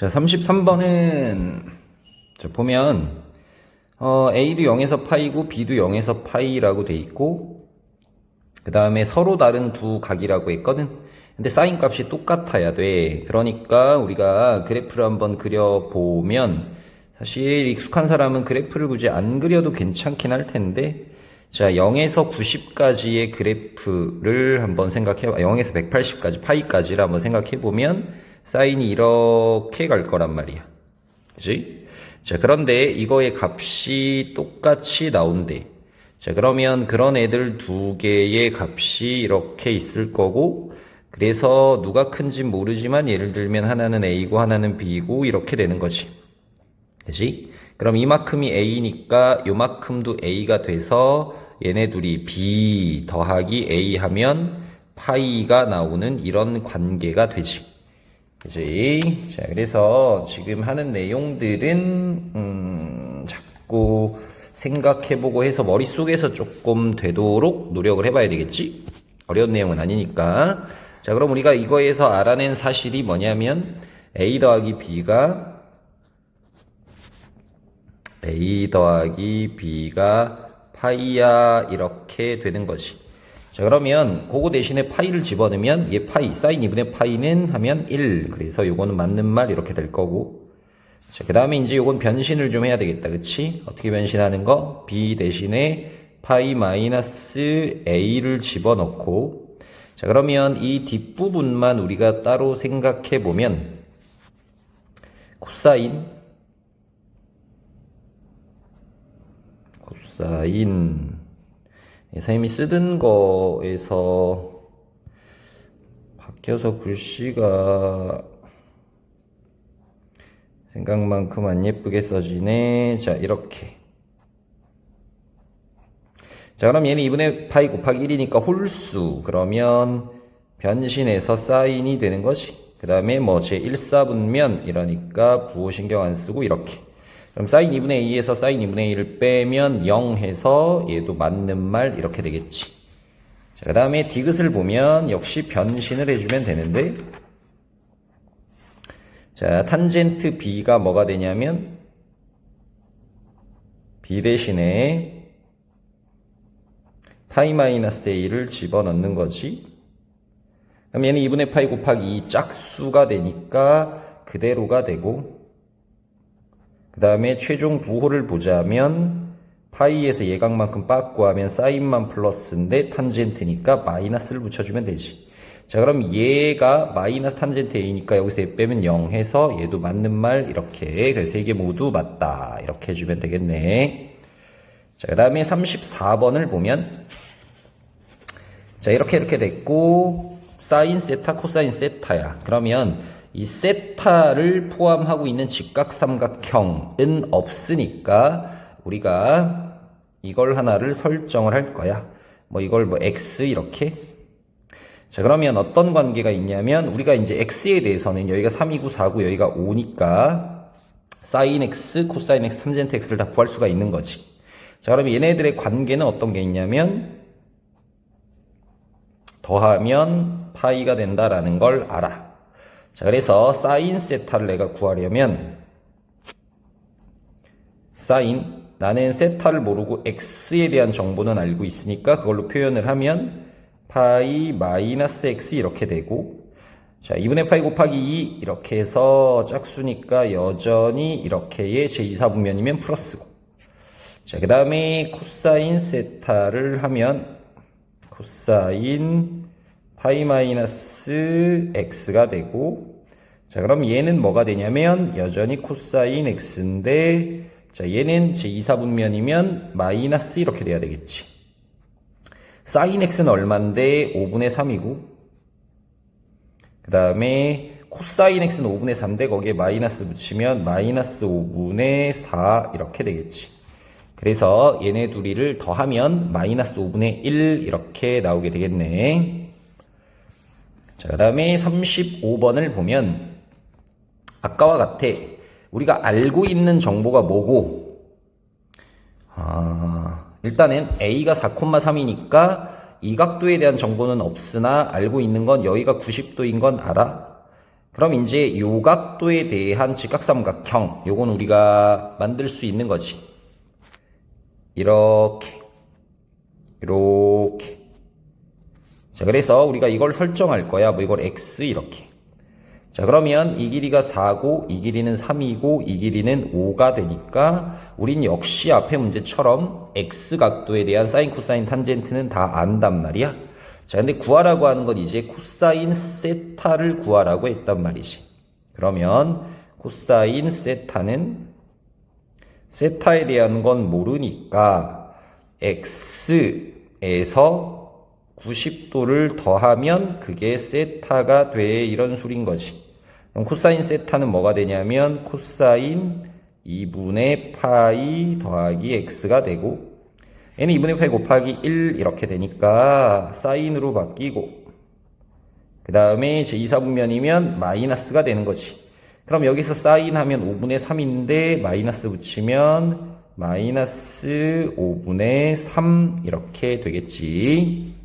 자, 33번은, 자, 보면, 어, A도 0에서 파이고, B도 0에서 파이라고 돼 있고, 그 다음에 서로 다른 두 각이라고 했거든? 근데 사인 값이 똑같아야 돼. 그러니까 우리가 그래프를 한번 그려보면, 사실 익숙한 사람은 그래프를 굳이 안 그려도 괜찮긴 할 텐데, 자, 0에서 90까지의 그래프를 한번 생각해, 0에서 180까지, 파이까지를 한번 생각해 보면, 사인이 이렇게 갈 거란 말이야. 그지? 자, 그런데 이거의 값이 똑같이 나온대. 자, 그러면 그런 애들 두 개의 값이 이렇게 있을 거고, 그래서 누가 큰지 모르지만 예를 들면 하나는 A고 하나는 B고 이렇게 되는 거지. 그지? 그럼 이만큼이 A니까 요만큼도 A가 돼서 얘네 둘이 B 더하기 A 하면 파이가 나오는 이런 관계가 되지. 그지? 자, 그래서 지금 하는 내용들은, 음, 자꾸 생각해보고 해서 머릿속에서 조금 되도록 노력을 해봐야 되겠지? 어려운 내용은 아니니까. 자, 그럼 우리가 이거에서 알아낸 사실이 뭐냐면, A 더하기 B가 A 더하기 B가 파이야 이렇게 되는 거지. 자 그러면 그거 대신에 파이를 집어넣으면 얘 파이 사인 2분의 파이는 하면 1 그래서 요거는 맞는 말 이렇게 될 거고. 자 그 다음에 이제 요건 변신을 좀 해야 되겠다. 그치? 어떻게 변신하는 거? B 대신에 파이 마이너스 A를 집어넣고. 자 그러면 이 뒷부분만 우리가 따로 생각해 보면 코사인 코사인 선생님이 쓰던 거에서 바뀌어서 글씨가 생각만큼 안 예쁘게 써지네. 자, 이렇게. 자, 그럼 얘는 2분의 파이 곱하기 1이니까 홀수. 그러면 변신해서 사인이 되는 거지. 그 다음에 뭐 제 1사분면 이러니까 부호 신경 안 쓰고 이렇게. 그럼 사인 2분의 2에서 사인 2분의 1을 빼면 0 해서 얘도 맞는 말 이렇게 되겠지. 자, 그 다음에 디귿을 보면 역시 변신을 해주면 되는데 자, 탄젠트 B가 뭐가 되냐면 B 대신에 파이 마이너스 A를 집어넣는 거지. 그럼 얘는 2분의 파이 곱하기 2 짝수가 되니까 그대로가 되고 그 다음에 최종 부호를 보자면 파이에서 예각만큼 빠꾸 하면 사인만 플러스인데 탄젠트니까 마이너스를 붙여주면 되지. 자 그럼 얘가 마이너스 탄젠트 A니까 여기서 얘 빼면 0 해서 얘도 맞는 말 이렇게 그래서 세개 모두 맞다 이렇게 해주면 되겠네. 자그 다음에 34번을 보면 자 이렇게 이렇게 됐고 사인 세타 코사인 세타야. 그러면 이 세타를 포함하고 있는 직각삼각형은 없으니까 우리가 이걸 하나를 설정을 할 거야. 뭐 이걸 뭐 x 이렇게. 자 그러면 어떤 관계가 있냐면 우리가 이제 x에 대해서는 여기가 3이고 4고 여기가 5니까 사인 x, 코사인 x, 탄젠트 x를 다 구할 수가 있는 거지. 자 그러면 얘네들의 관계는 어떤 게 있냐면 더하면 파이가 된다라는 걸 알아. 자, 그래서 사인 세타를 내가 구하려면 사인 나는 세타를 모르고 x에 대한 정보는 알고 있으니까 그걸로 표현을 하면 파이 마이너스 x 이렇게 되고 자 2분의 파이 곱하기 2 이렇게 해서 짝수니까 여전히 이렇게의 제2사분면이면 플러스고 자 그 다음에 코사인 세타를 하면 코사인 파이 마이너스 x가 되고 자 그럼 얘는 뭐가 되냐면 여전히 코사인 x인데 자 얘는 제 2사분면이면 마이너스 이렇게 돼야 되겠지. 사인 x는 얼만데? 5분의 3이고. 그 다음에 코사인 x는 5분의 4인데 거기에 마이너스 붙이면 마이너스 5분의 4 이렇게 되겠지. 그래서 얘네 둘이를 더하면 마이너스 5분의 1 이렇게 나오게 되겠네 자, 그 다음에 35번을 보면 아까와 같아. 우리가 알고 있는 정보가 뭐고 아, 일단은 A가 4,3이니까 이 각도에 대한 정보는 없으나 알고 있는 건 여기가 90도인 건 알아. 그럼 이제 요 각도에 대한 직각삼각형 요건 우리가 만들 수 있는 거지. 이렇게 이렇게 자 그래서 우리가 이걸 설정할 거야. 뭐 이걸 x 이렇게. 자 그러면 이 길이가 4고 이 길이는 3이고 이 길이는 5가 되니까 우린 역시 앞에 문제처럼 x 각도에 대한 사인 코사인 탄젠트는 다 안단 말이야. 자 근데 구하라고 하는 건 이제 코사인 세타를 구하라고 했단 말이지. 그러면 코사인 세타는 세타에 대한 건 모르니까 x에서 90도를 더하면 그게 세타가 돼 이런 소린 거지. 그럼 코사인 세타는 뭐가 되냐면 코사인 2분의 파이 더하기 x가 되고 n은 2분의 파이 곱하기 1 이렇게 되니까 사인으로 바뀌고 그 다음에 제 2, 4분면이면 마이너스가 되는 거지. 그럼 여기서 사인 하면 5분의 3인데 마이너스 붙이면 마이너스 5분의 3 이렇게 되겠지.